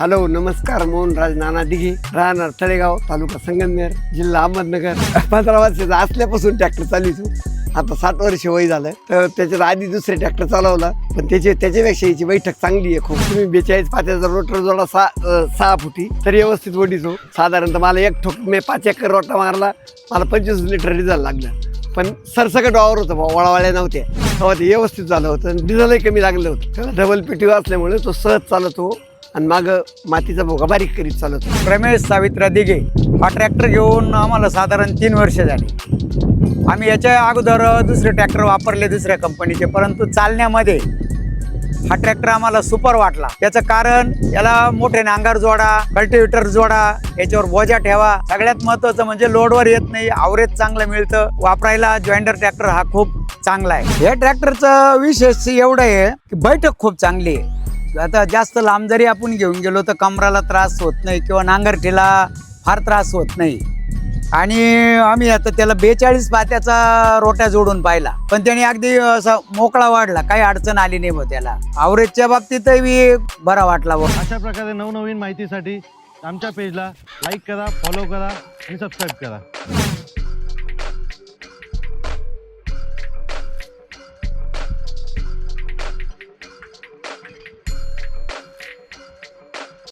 Hello नमस्कार मोहनराज नाना दिघे राहणार तळेगाव तालुका संगमनेर जिल्हा अहमदनगर. पंधरा वर्षाचा असल्यापासून ट्रॅक्टर चालवितो आता साठ वर्ष वय झालं तर त्याच्यात आधी दुसरे ट्रॅक्टर चालवला पण त्याची त्याच्यापेक्षा याची बैठक चांगली आहे खूप. तुम्ही बेचाळीस पाच हजार रोटर जोडा सहा सहा फुटी तर व्यवस्थित वडीचो हो. साधारणतः मला एक ठोक मी पाच एकर रोटा मारला मला पंचवीस लिटर डिझेल लागलं. पण सरसकट वावर होतं बा नव्हत्या. तेव्हा ते व्यवस्थित झालं होतं डिझेलही कमी लागलं होतं. त्याला डबल पेटी असल्यामुळे तो सहज चालतो. आणि मागं मातीचा भोगा बारीक करीत चालत रमेश सावित्रा दिघे हा ट्रॅक्टर घेऊन आम्हाला साधारण तीन वर्ष झाली. आम्ही याच्या अगोदर दुसरे ट्रॅक्टर वापरले दुसऱ्या कंपनीचे परंतु चालण्यामध्ये हा ट्रॅक्टर आम्हाला सुपर वाटला. त्याचं कारण याला मोठे नांगर जोडा कल्टिव्हेटर जोडा याच्यावर बोजा ठेवा. सगळ्यात महत्वाचं म्हणजे लोडवर येत नाही आवरेज चांगलं मिळतं. वापरायला जॉइंडर ट्रॅक्टर हा खूप चांगला आहे. या ट्रॅक्टरचं विशेष एवढं आहे की बैठक खूप चांगली आहे. आता जास्त लांब जरी आपण घेऊन गेलो तर कमराला त्रास होत नाही किंवा नांगरठीला फार त्रास होत नाही. आणि आम्ही आता त्याला बेचाळीस पात्याचा रोट्या जोडून पाहिला. पण त्याने अगदी असा मोकळा वाढला काही अडचण आली नाही मग त्याला. आवरेजच्या बाबतीतही बरा वाटला व अशा प्रकारे नवनवीन माहितीसाठी आमच्या पेजला लाईक करा फॉलो करा आणि सबस्क्राईब करा.